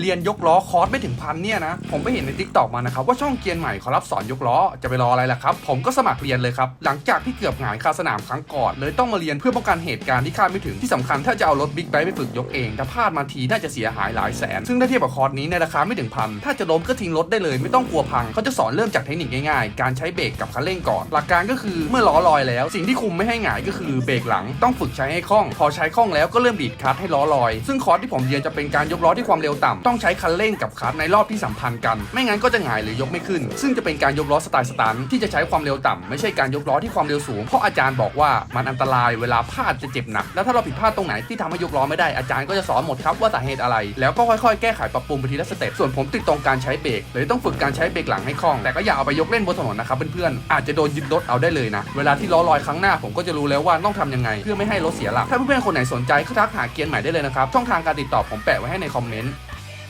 เรียนยกล้อคอร์สไม่ถึงพันเนี่ยนะผมไปเห็นในทิกตอกมานะครับว่าช่องเกียร์ใหม่เขารับสอนยกล้อจะไปรออะไรล่ะครับ ผมก็สมัครเรียนเลยครับ หลังจากที่เกือบหงายคาสนามครั้งก่อนเลยต้องมาเรียนเพื่อป้องกันเหตุการณ์ที่คาดไม่ถึงที่สำคัญถ้าจะเอารถบิ๊กไบค์ไปฝึกยกเองถ้าพลาดมาทีน่าจะเสียหายหลายแสน ซึ่งถ้าเทียบกับคอร์สนี้ในราคาไม่ถึงพันถ้าจะล้มก็ทิ้งรถได้เลยไม่ต้องกลัวพังเขาจะสอนเริ่มจากเทคนิคง่ายๆ การใช้เบรกกับคันเร่งก่อน หลักการก็คือเมื่อล้อลอยแล้ว สิ่งที่คุมไม่ให้หงายก็คือเบรกหลังต้องฝึกใช้ให้คล่อง พอใช้คล่องแล้วก็เริ่มดีดคัตให้ล้อลอย ซึ่งคอร์สที่ผมเรียนจะเป็นการยกล้อที่ความเร็วต่ำต้องใช้คันเร่งกับคลัตช์ในรอบที่สัมพันธ์กัน ไม่งั้นก็จะหงายหรือยกไม่ขึ้น ซึ่งจะเป็นการยกล้อสไตล์สตันท์ที่จะใช้ความเร็วต่ำไม่ใช่การยกล้อที่ความเร็วสูง เพราะอาจารย์บอกว่ามันอันตรายเวลาพลาดจะเจ็บหนัก แล้วถ้าเราผิดพลาดตรงไหนที่ทำให้ยกล้อไม่ได้อาจารย์ก็จะสอนหมดครับว่าสาเหตุอะไร แล้วก็ค่อยๆ แก้ไขปรับปรุงไปทีละสเต็ป ส่วนผมติดตรงการใช้เบรกเลยต้องฝึกการใช้เบรกหลังให้คล่อง แต่ก็อย่าเอาไปยกเล่นบนถนนนะครับเพื่อนๆ อาจจะโดนยึดรถเอาได้เลยนะ เวลาที่ล้อลอยครั้งหน้าผมก็จะรู้แล้วว่าต้องทำยังไง เพื่อไม่ให้รถเสียหลัก ถ้าเพื่อนๆคนไหนสนใจก็ทักหาเกียร์ใหม่ได้เลยนะครับ ช่องทางการติดต่อผมแปะไว้ให้ในคอมเมนต์